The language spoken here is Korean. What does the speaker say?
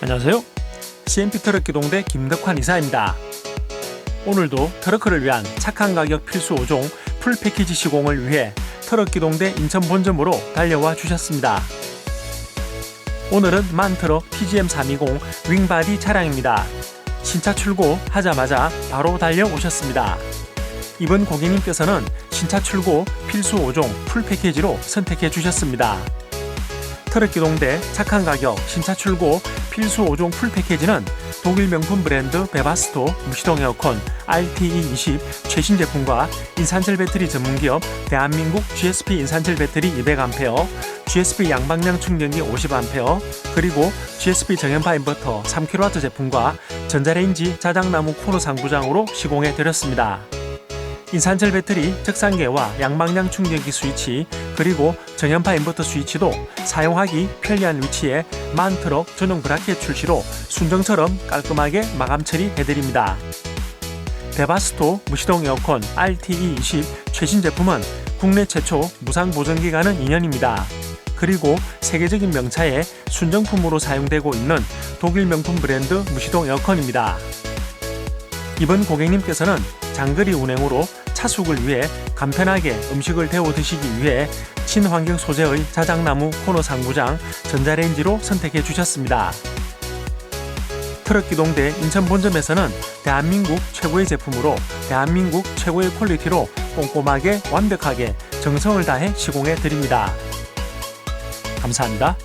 안녕하세요. CMP 트럭 기동대 김덕환 이사입니다. 오늘도 트러크를 위한 착한 가격 필수 5종 풀 패키지 시공을 위해 트럭 기동대 인천 본점으로 달려와 주셨습니다. 오늘은 만트럭 PGM320 윙바디 차량입니다. 신차 출고 하자마자 바로 달려오셨습니다. 이번 고객님께서는 신차 출고 필수 5종 풀 패키지로 선택해 주셨습니다. 트럭 기동대 착한 가격 신차 출고 필수 5종 풀 패키지는 독일 명품 브랜드 베바스토 무시동 에어컨 RTE20 최신 제품과 인산철 배터리 전문기업 대한민국 GSP 인산철 배터리 200A, GSP 양방향 충전기 50A, 그리고 GSP 정연파 인버터 3kW 제품과 전자레인지 자작나무 코너 상부장으로 시공해 드렸습니다. 인산철 배터리 적상계와 양방향 충전기 스위치 그리고 전연파 인버터 스위치도 사용하기 편리한 위치에 만트럭 전용 브라켓 출시로 순정처럼 깔끔하게 마감 처리해드립니다. 데바스토 무시동 에어컨 RTE20 최신 제품은 국내 최초 무상 보증 기간은 2년입니다. 그리고 세계적인 명차에 순정품으로 사용되고 있는 독일 명품 브랜드 무시동 에어컨입니다. 이번 고객님께서는 장거리 운행으로 차숙을 위해 간편하게 음식을 데워 드시기 위해 친환경 소재의 자작나무 코너 상부장 전자레인지로 선택해 주셨습니다. 트럭 기동대 인천 본점에서는 대한민국 최고의 제품으로 대한민국 최고의 퀄리티로 꼼꼼하게 완벽하게 정성을 다해 시공해 드립니다. 감사합니다.